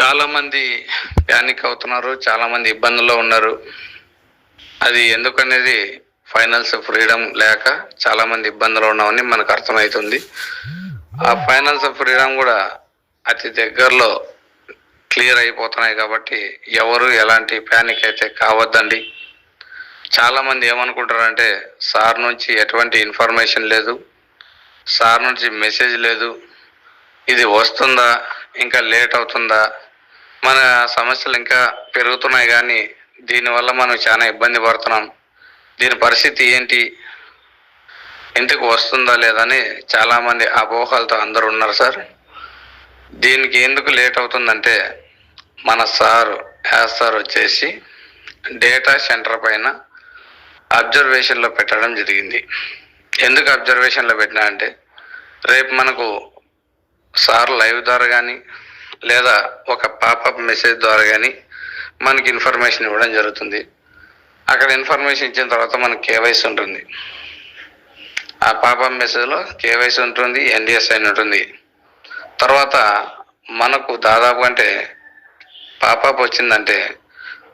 చాలా మంది ప్యానిక్ అవుతున్నారు చాలా మంది ఇబ్బందుల్లో ఉన్నారు. అది ఎందుకనేది ఫైనల్స్ ఫ్రీడమ్ లేక చాలా మంది ఇబ్బందులు ఉన్నామని మనకు అర్థమవుతుంది ఆ ఫైనల్స్ ఫ్రీడమ్ కూడా అతి దగ్గరలో క్లియర్ అయిపోతున్నాయి కాబట్టి ఎవరు ఎలాంటి ప్యానిక్ అయితే కావద్దండి. చాలా మంది ఏమనుకుంటారంటే సార్ నుంచి ఎటువంటి ఇన్ఫర్మేషన్ లేదు సార్ నుంచి మెసేజ్ లేదు ఇది వస్తుందా ఇంకా లేట్ అవుతుందా మన సమస్యలు ఇంకా పెరుగుతున్నాయి కానీ దీనివల్ల మనం చాలా ఇబ్బంది పడుతున్నాం. దీని పరిస్థితి ఏంటి? ఇంటికి వస్తుందా లేదని చాలామంది అపోహలతో అందరూ ఉన్నారు సార్. దీనికి ఎందుకు లేట్ అవుతుందంటే మన సార్ యాజ్ సార్ వచ్చేసి డేటా సెంటర్ పైన అబ్జర్వేషన్లో పెట్టడం జరిగింది. ఎందుకు అబ్జర్వేషన్లో పెట్టినా అంటే రేపు మనకు సార్ లైవ్ ద్వారా కానీ లేదా ఒక పాపప్ మెసేజ్ ద్వారా కానీ మనకి ఇన్ఫర్మేషన్ ఇవ్వడం జరుగుతుంది. అక్కడ ఇన్ఫర్మేషన్ ఇచ్చిన తర్వాత మనకి కేవైసీ ఉంటుంది. ఆ పాపప్ మెసేజ్లో కేవైసీ ఉంటుంది ఎన్డిఎస్ అని ఉంటుంది. తర్వాత మనకు దాదాపు అంటే పాపప్ వచ్చిందంటే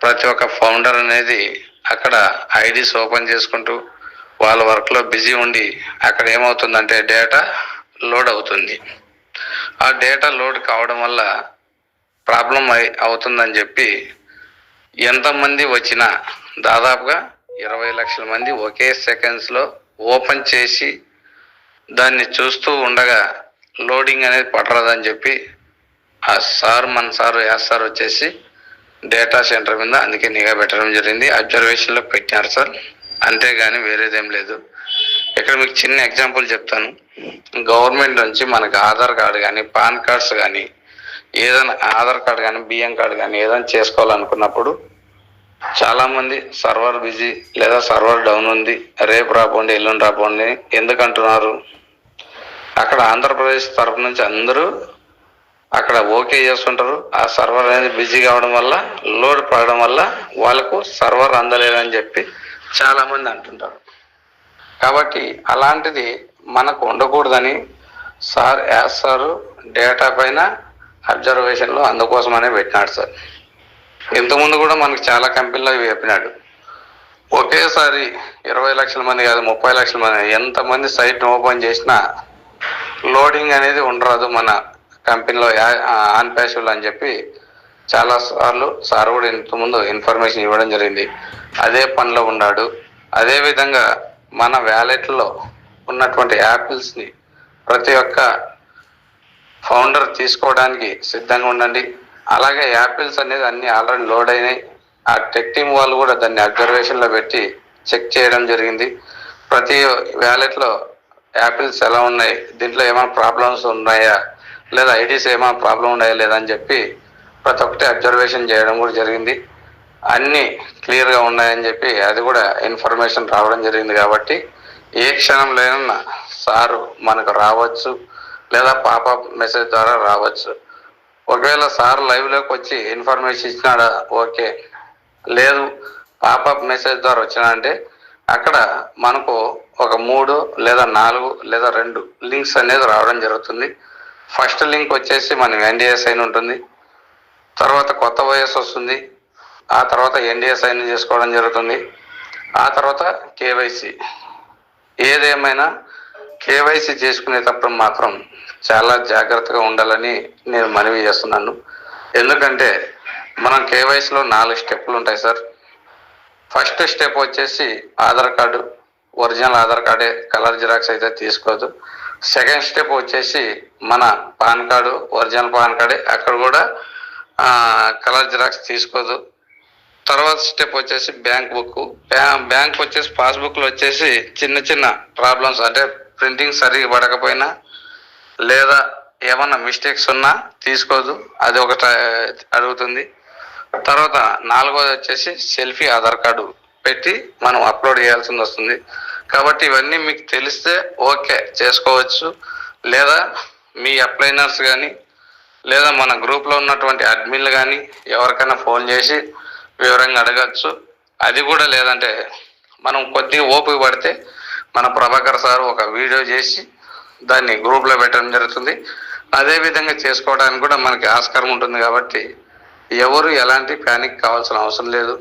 ప్రతి ఒక్క ఫౌండర్ అనేది అక్కడ ఐడీస్ ఓపెన్ చేసుకుంటూ వాళ్ళ వర్క్లో బిజీ ఉండి అక్కడ ఏమవుతుందంటే డేటా లోడ్ అవుతుంది. ఆ డేటా లోడ్ కావడం వల్ల ప్రాబ్లం అవుతుందని చెప్పి ఎంతమంది వచ్చినా దాదాపుగా ఇరవై లక్షల మంది ఒకే సెకండ్స్లో ఓపెన్ చేసి దాన్ని చూస్తూ ఉండగా లోడింగ్ అనేది పడరాదని చెప్పి ఆ సార్ మన సార్ యాస్ సార్ వచ్చేసి డేటా సెంటర్ మీద అందుకే నిఘా పెట్టడం జరిగింది. అబ్జర్వేషన్లో పెట్టినారు సార్. అంతేగాని వేరేదేం లేదు. ఇక్కడ మీకు చిన్న ఎగ్జాంపుల్ చెప్తాను. గవర్నమెంట్ నుంచి మనకు ఆధార్ కార్డు కానీ పాన్ కార్డ్స్ కానీ ఏదైనా ఆధార్ కార్డు కానీ బియ్యం కార్డు కానీ ఏదైనా చేసుకోవాలనుకున్నప్పుడు చాలామంది సర్వర్ బిజీ లేదా సర్వర్ డౌన్ ఉంది. రేపు రాపోండి ఎల్లుండి రాపోండి ఎందుకంటున్నారు? అక్కడ ఆంధ్రప్రదేశ్ తరపు నుంచి అందరూ అక్కడ ఓకే చేస్తుంటారు. ఆ సర్వర్ అనేది బిజీ కావడం వల్ల లోడ్ పడడం వల్ల వాళ్ళకు సర్వర్ అందలేదని చెప్పి చాలామంది అంటుంటారు. కాబట్టి అలాంటిది మనకు ఉండకూడదని సార్ యాస్ సార్ డేటా పైన అబ్జర్వేషన్లో అందుకోసమనే పెట్టినాడు సార్. ఇంతకుముందు కూడా మనకు చాలా కంపెనీలో ఇవి చెప్పినాడు. ఒకేసారి ఇరవై లక్షల మంది కాదు ముప్పై లక్షల మంది ఎంతమంది సైట్ని ఓపెన్ చేసినా లోడింగ్ అనేది ఉండరాదు మన కంపెనీలో ఆన్ అని చెప్పి చాలా సార్లు సార్ కూడా ఇంతకుముందు ఇన్ఫర్మేషన్ ఇవ్వడం జరిగింది. అదే పనిలో ఉన్నాడు. అదే విధంగా మన వ్యాలెట్లో ఉన్నటువంటి యాపిల్స్ని ప్రతి ఒక్క ఫౌండర్ తీసుకోవడానికి సిద్ధంగా ఉండండి. అలాగే యాపిల్స్ అనేది అన్ని ఆల్రెడీ లోడ్ అయినాయి. ఆ టెక్ టీమ్ వాళ్ళు కూడా దాన్ని అబ్జర్వేషన్లో పెట్టి చెక్ చేయడం జరిగింది. ప్రతి వ్యాలెట్లో యాపిల్స్ ఎలా ఉన్నాయి? దీంట్లో ఏమైనా ప్రాబ్లమ్స్ ఉన్నాయా? లేదా ఐడీస్ ఏమైనా ప్రాబ్లం ఉన్నాయా లేదా అని చెప్పి ప్రతి ఒక్కటి అబ్జర్వేషన్ చేయడం కూడా జరిగింది. అన్నీ క్లియర్గా ఉన్నాయని చెప్పి అది కూడా ఇన్ఫర్మేషన్ రావడం జరిగింది కాబట్టి ఏ క్షణంలోనైనా సారు మనకు రావచ్చు లేదా పాపప్ మెసేజ్ ద్వారా రావచ్చు. ఒకవేళ సార్ లైవ్లోకి వచ్చి ఇన్ఫర్మేషన్ ఇచ్చినాడా ఓకే. లేదు పాపప్ మెసేజ్ ద్వారా వచ్చినా అంటే అక్కడ మనకు ఒక మూడు లేదా నాలుగు లేదా రెండు లింక్స్ అనేది రావడం జరుగుతుంది. ఫస్ట్ లింక్ వచ్చేసి మనం ఎన్డీఏ అయిన ఉంటుంది. తర్వాత కొత్త వయస్సు వస్తుంది. ఆ తర్వాత ఎన్డీఏ సైన్ చేసుకోవడం జరుగుతుంది. ఆ తర్వాత కేవైసీ. ఏదేమైనా కేవైసీ చేసుకునేటప్పుడు మాత్రం చాలా జాగ్రత్తగా ఉండాలని నేను మనవి చేస్తున్నాను. ఎందుకంటే మనం కేవైసీలో నాలుగు స్టెప్లు ఉంటాయి సార్. ఫస్ట్ స్టెప్ వచ్చేసి ఆధార్ కార్డు ఒరిజినల్ ఆధార్ కార్డే కలర్ జిరాక్స్ అయితే తీసుకోదు. సెకండ్ స్టెప్ వచ్చేసి మన పాన్ కార్డు ఒరిజినల్ పాన్ కార్డే అక్కడ కూడా కలర్ జిరాక్స్ తీసుకోదు. తర్వాత స్టెప్ వచ్చేసి బ్యాంక్ బుక్ బ్యాంక్ వచ్చేసి పాస్బుక్లో వచ్చేసి చిన్న చిన్న ప్రాబ్లమ్స్ అంటే ప్రింటింగ్ సరిగా పడకపోయినా లేదా ఏమన్నా మిస్టేక్స్ ఉన్నా తీసుకోదు. అది ఒకటి అడుగుతుంది. తర్వాత నాలుగోది వచ్చేసి సెల్ఫీ ఆధార్ కార్డు పెట్టి మనం అప్లోడ్ చేయాల్సింది వస్తుంది. కాబట్టి ఇవన్నీ మీకు తెలిస్తే ఓకే చేసుకోవచ్చు. లేదా మీ అప్లైనర్స్ కానీ లేదా మన గ్రూప్లో ఉన్నటువంటి అడ్మిన్లు కానీ ఎవరికైనా ఫోన్ చేసి వివరంగా అడగచ్చు. అది కూడా లేదంటే మనం కొద్దిగా ఓపిక పడితే మన ప్రభాకర్ సార్ ఒక వీడియో చేసి దాన్ని గ్రూప్లో పెట్టడం జరుగుతుంది. అదే విధంగా చేసుకోవడానికి కూడా మనకి ఆస్కారం ఉంటుంది కాబట్టి ఎవరు ఎలాంటి ప్యానిక్ కావాల్సిన అవసరం లేదు.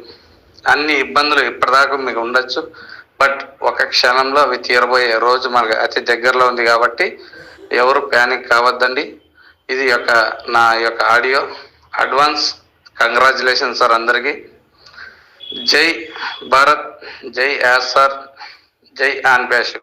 అన్ని ఇబ్బందులు ఇప్పటిదాకా మీకు ఉండొచ్చు. బట్ ఒక క్షణంలో అవి తీరబోయే రోజు మనకి అతి దగ్గరలో ఉంది కాబట్టి ఎవరు ప్యానిక్ కావద్దండి. ఇది యొక్క నా యొక్క ఆడియో. అడ్వాన్స్ కంగ్రాచులేషన్ సార్ అందరికీ జై భారత్ జై యాస్ సార్ జై ఆన్ ప్యాష్